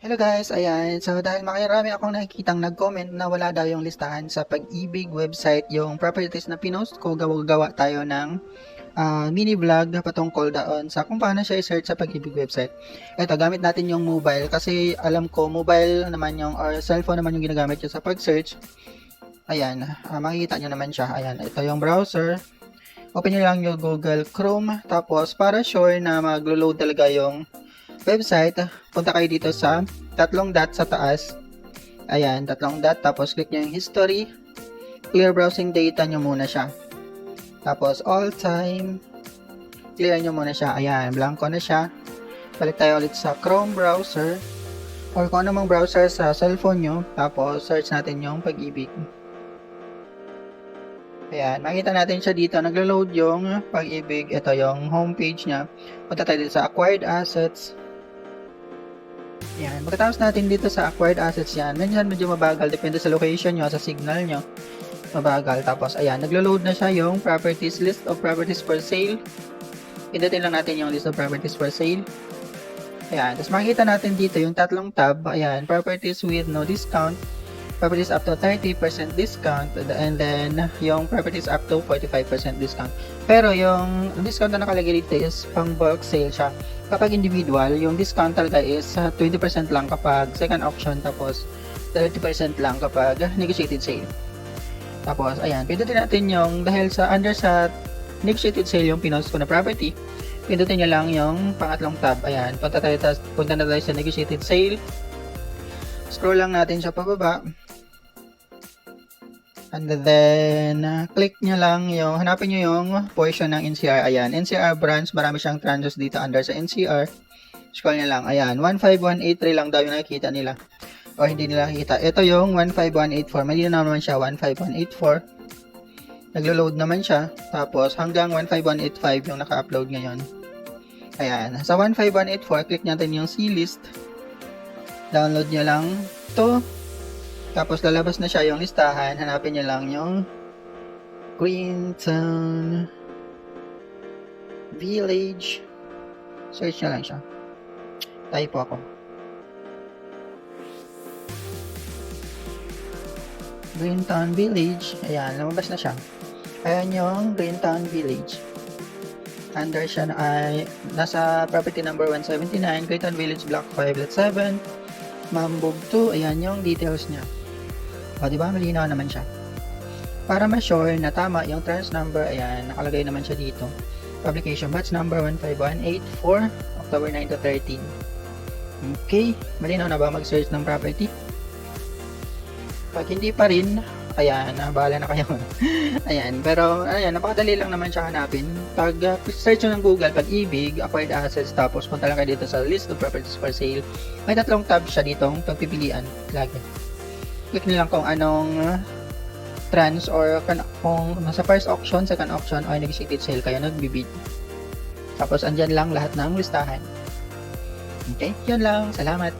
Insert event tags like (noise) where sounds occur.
Hello guys, ayan. So dahil makarami akong nakikitang nag-comment na wala daw yung listahan sa pag-ibig website yung properties na pinost ko, gawa-gawa tayo ng ah, mini vlog patungkol doon sa kung paano siya i-search sa pag-ibig website. Ito, gamit natin yung mobile kasi alam ko mobile naman yung or cellphone naman yung ginagamit nyo sa pag-search. Ayan, ah, makikita nyo naman siya. Ayan, ito yung browser. Open nyo lang yung Google Chrome. Tapos, para sure na maglo-load talaga yung website, punta kayo dito sa tatlong dot sa taas. Ayan, tatlong dot. Tapos, click nyo yung history. Clear browsing data nyo muna siya. Tapos, all time. Clear nyo muna siya. Ayan, blanco na siya. Balik tayo ulit sa Chrome browser. Or kung anumang browser sa cellphone nyo. Tapos, search natin yung pag-ibig. Ayan, makita natin siya dito. Naglo-load yung pag-ibig. Ito yung homepage niya. Punta tayo dito sa acquired assets. Ayan, pagkatapos natin dito sa acquired assets yan, minsan medyo mabagal. Depende sa location nyo, sa signal nyo. Mabagal. Tapos, ayan, naglo-load na siya yung properties list of properties for sale. Pindutin lang natin yung list of properties for sale. Ayan, tapos makikita natin dito yung tatlong tab. Ayan, properties with no discount properties up to 30% discount and then yung properties up to 45% discount. Pero yung discount na nakalagay dito is pang bulk sale siya. Kapag individual, yung discount talaga is uh, 20% lang kapag second auction tapos 30% lang kapag negotiated sale. Tapos, ayan, pindutin natin yung dahil sa under sa negotiated sale yung pinost ko na property, pindutin nyo lang yung pangatlong tab. Ayan, punta tayo, punta na tayo sa negotiated sale. Scroll lang natin siya pababa. And then, uh, click nyo lang yung, hanapin nyo yung portion ng NCR. Ayan, NCR branch, marami siyang tranches dito under sa NCR. Scroll nyo lang. Ayan, 15183 lang daw yung nakikita nila. O hindi nila nakikita. Ito yung 15184. Mali na naman siya, 15184. Naglo-load naman siya. Tapos, hanggang 15185 yung naka-upload ngayon. Ayan. Sa 15184, click natin yung C-list. Download nyo lang to tapos lalabas na siya yung listahan. Hanapin nyo lang yung Greentown Village. Search nyo lang siya. Type ako. Greentown Village. Ayan, lumabas na siya. Ayan yung Greentown Village. Under siya na ay nasa property number 179, Greentown Village Block 5, Lot 7, Mambog 2. Ayan yung details niya. O, di ba? Malinaw naman siya. Para ma-sure na tama yung trans number, ayan, nakalagay naman siya dito. Publication batch number 15184, October 9 to 13. Okay, malinaw na ba mag-search ng property? Pag hindi pa rin, ayan, ah, bahala na kayo. (laughs) ayan, pero ayan, napakadali lang naman siya hanapin. Pag uh, search nyo ng Google, pag-ibig, acquired assets, tapos punta lang kayo dito sa list of properties for sale. May tatlong tab siya dito, pagpipilian, lagi click nyo lang kung anong trans or kung nasa first auction, second auction, or negotiated sale kayo nagbibid. Tapos, andyan lang lahat ng listahan. Okay, yun lang. Salamat.